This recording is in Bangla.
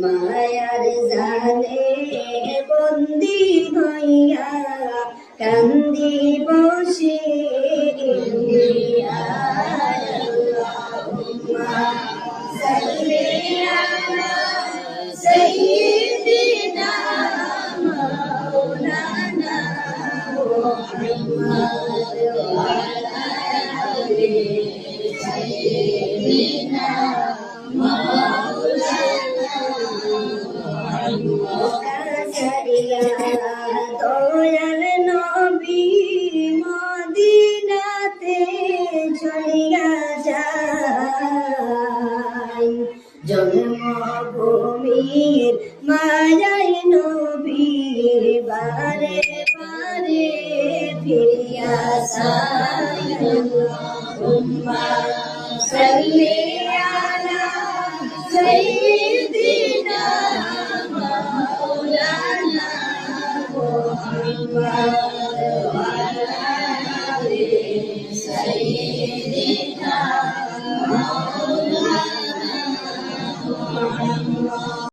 মায়ার জালে বন্দি হইয়া কান্দি বসে Oh, my God. দৌড়াল নবী মদিনাতে চলিয়া যায়। জন্মভূমির মায়ায় নবী বারে বারে ফিরিয়া সাই সাল্লি আলা সাইয়্যিদি Allah.